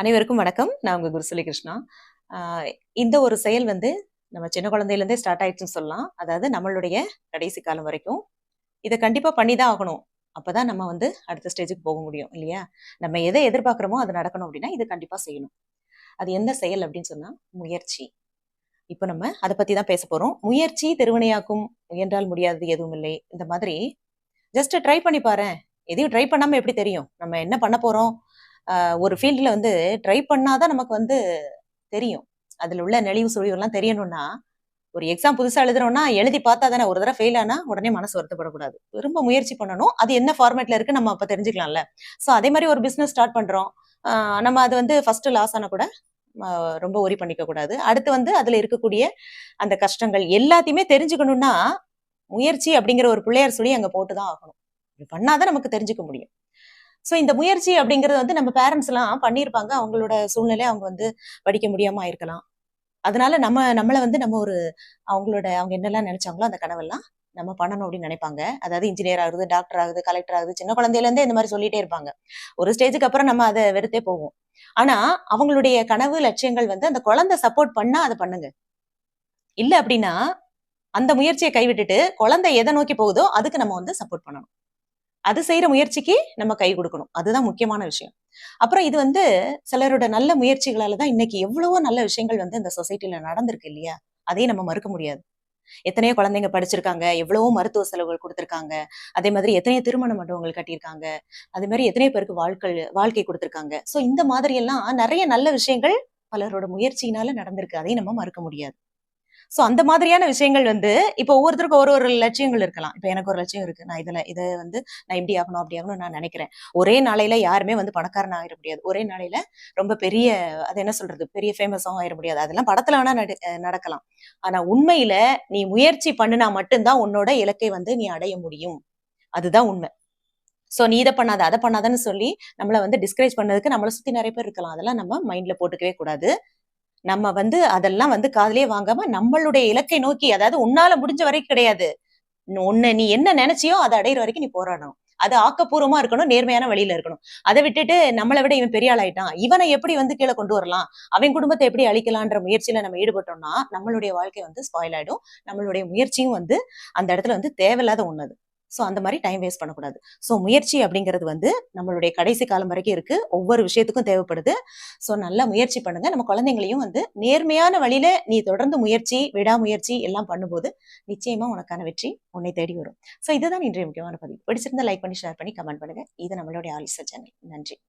அனைவருக்கும் வணக்கம். நான் உங்க குருசலி கிருஷ்ணா. ஆஹ் இந்த ஒரு செயல் வந்து நம்ம சின்ன குழந்தையிலேருந்தே ஸ்டார்ட் ஆயிடுச்சுன்னு சொல்லலாம். அதாவது நம்மளுடைய கடைசி காலம் வரைக்கும். இதை கண்டிப்பா பண்ணி தான் ஆகணும். அப்பதான் நம்ம வந்து அடுத்த ஸ்டேஜுக்கு போக முடியும் இல்லையா? நம்ம எதை எதிர்பார்க்குறோமோ அது நடக்கணும் அப்படின்னா இது கண்டிப்பா செய்யணும். அது என்ன செயல் அப்படின்னு சொன்னா முயற்சி. இப்போ நம்ம அதை பற்றி தான் பேச போறோம். முயற்சி திருவினையாக்கும் முயன்றால் முடியாதது எதுவும் இல்லை. இந்த மாதிரி ஜஸ்ட் ட்ரை பண்ணி பாரு எதையும் ட்ரை பண்ணாம எப்படி தெரியும்? நம்ம என்ன பண்ண போறோம்? ஒரு ஃபீல்டில் வந்து ட்ரை பண்ணாதான் நமக்கு வந்து தெரியும். அதில் உள்ள நெளிவு சுழிவுலாம் தெரியணும்னா ஒரு எக்ஸாம் புதுசாக எழுதுறோம்னா எழுதி பார்த்தா தானே ஒரு தடவை ஃபெயில் ஆனால் உடனே மனசு வருத்தப்படக்கூடாது. ரொம்ப முயற்சி பண்ணணும். அது என்ன ஃபார்மேட்டில் இருக்கு நம்ம அப்போ தெரிஞ்சுக்கலாம்ல. ஸோ அதே மாதிரி ஒரு பிஸ்னஸ் ஸ்டார்ட் பண்ணுறோம் நம்ம அது வந்து ஃபஸ்ட்டு லாஸ் ஆனால் கூட ரொம்ப ஒரி பண்ணிக்க கூடாது அடுத்து வந்து அதில் இருக்கக்கூடிய அந்த கஷ்டங்கள் எல்லாத்தையுமே தெரிஞ்சுக்கணும்னா முயற்சி அப்படிங்கிற ஒரு பிள்ளையார் சொல்லி அங்கே போட்டு தான் ஆகணும். இப்படி பண்ணாதான் நமக்கு தெரிஞ்சுக்க முடியும். ஸோ இந்த முயற்சி அப்படிங்கறது வந்து நம்ம பேரண்ட்ஸ் எல்லாம் பண்ணியிருப்பாங்க. அவங்களோட சூழ்நிலை அவங்க வந்து படிக்க முடியாம இருக்கலாம் அதனால நம்ம நம்மளை வந்து நம்ம ஒரு அவங்களோட அவங்க என்னெல்லாம் நினைச்சாங்களோ அந்த கனவெல்லாம் நம்ம பண்ணணும் அப்படின்னு நினைப்பாங்க. அதாவது இன்ஜினியர் ஆகுது டாக்டர் ஆகுது கலெக்டர் ஆகுது சின்ன குழந்தையிலேருந்தே இந்த மாதிரி சொல்லிட்டே இருப்பாங்க. ஒரு ஸ்டேஜுக்கு அப்புறம் நம்ம அதை வெறுத்தே போவோம். ஆனா அவங்களுடைய கனவு லட்சியங்கள் வந்து அந்த குழந்தை சப்போர்ட் பண்ணா அதை பண்ணுங்க. இல்ல அப்படின்னா அந்த முயற்சியை கைவிட்டுட்டு குழந்தை எதை நோக்கி போகுதோ அதுக்கு நம்ம வந்து சப்போர்ட் பண்ணணும். அது செய்யற முயற்சிக்கு நம்ம கை கொடுக்கணும். அதுதான் முக்கியமான விஷயம். அப்புறம் இது வந்து சிலரோட நல்ல முயற்சிகளால தான் இன்னைக்கு எவ்வளவோ நல்ல விஷயங்கள் வந்து இந்த சொசைட்டில நடந்திருக்கு இல்லையா? அதையும் நம்ம மறுக்க முடியாது. எத்தனையோ குழந்தைங்க படிச்சிருக்காங்க எவ்வளவோ மருத்துவ செலவுகள் கொடுத்திருக்காங்க. அதே மாதிரி எத்தனையோ திருமண மண்டபங்கள் கட்டியிருக்காங்க. அதே மாதிரி எத்தனையோ பேருக்கு வாழ்க்கை வாழ்க்கை கொடுத்திருக்காங்க. சோ இந்த மாதிரி எல்லாம் நிறைய நல்ல விஷயங்கள் பலரோட முயற்சியினால நடந்திருக்கு. அதையும் நம்ம மறுக்க முடியாது. சோ அந்த மாதிரியான விஷயங்கள் வந்து இப்போ ஒவ்வொருத்தருக்கும் ஒரு ஒரு லட்சியங்கள் இருக்கலாம். இப்போ எனக்கு ஒரு லட்சியம் இருக்கு. நான் இதுல இதை வந்து நான் இப்படி ஆகணும் அப்படி ஆகணும் நான் நினைக்கிறேன். ஒரே நாளையில யாருமே வந்து பணக்காரன் ஆகிட முடியாது. ஒரே நாளையில ரொம்ப பெரிய அது என்ன சொல்றது? பெரிய ஃபேமஸாகவும் ஆயிட முடியாது. அதெல்லாம் படத்துல வேணா நடக்கலாம். ஆனா உண்மையில நீ முயற்சி பண்ணுனா மட்டும்தான் உன்னோட இலக்கை வந்து நீ அடைய முடியும். அதுதான் உண்மை. சோ நீ இதை பண்ணாத அதை பண்ணாதன்னு சொல்லி நம்மள வந்து டிஸ்கரேஜ் பண்ணதுக்கு நம்மளை சுத்தி நிறைய பேர் இருக்கலாம். அதெல்லாம் நம்ம மைண்ட்ல போட்டுக்கவே கூடாது. நம்ம வந்து அதெல்லாம் வந்து காதுலயே வாங்காம நம்மளுடைய இலக்கை நோக்கி அதாவது உன்னால முடிஞ்ச வரைக்கும் கிடையாது. உன்னை நீ என்ன நினைச்சியோ அதை அடையிற வரைக்கும் நீ போராடணும். அது ஆக்கப்பூர்வமா இருக்கணும் நேர்மையான வழியில இருக்கணும். அதை விட்டுட்டு நம்மளை விட இவன் பெரிய ஆளாயிட்டான். இவனை எப்படி வந்து கீழே கொண்டு வரலாம்? அவன் குடும்பத்தை எப்படி அழிக்கலான்ற முயற்சியில நம்ம ஈடுபட்டோம்னா நம்மளுடைய வாழ்க்கை வந்து ஸ்பாயில் ஆயிடும். நம்மளுடைய முயற்சியும் வந்து அந்த இடத்துல வந்து தேவையில்லாத ஒண்ணு ஸோ அந்த மாதிரி டைம் வேஸ்ட் பண்ணக்கூடாது. ஸோ முயற்சி அப்படிங்கிறது வந்து நம்மளுடைய கடைசி காலம் வரைக்கும் இருக்கு. ஒவ்வொரு விஷயத்துக்கும் தேவைப்படுது. ஸோ நல்லா முயற்சி பண்ணுங்க. நம்ம குழந்தைங்களையும் வந்து நேர்மையான வழியில நீ தொடர்ந்து முயற்சி விடாமுயற்சி எல்லாம் பண்ணும்போது நிச்சயமா உனக்கான வெற்றி உன்னை தேடி வரும். ஸோ இதுதான் இன்றைய முக்கியமான பதிவு. பிடிச்சிருந்தா லைக் பண்ணி ஷேர் பண்ணி கமெண்ட் பண்ணுங்க. இது நம்மளுடைய ஆலிசா சேனல். நன்றி.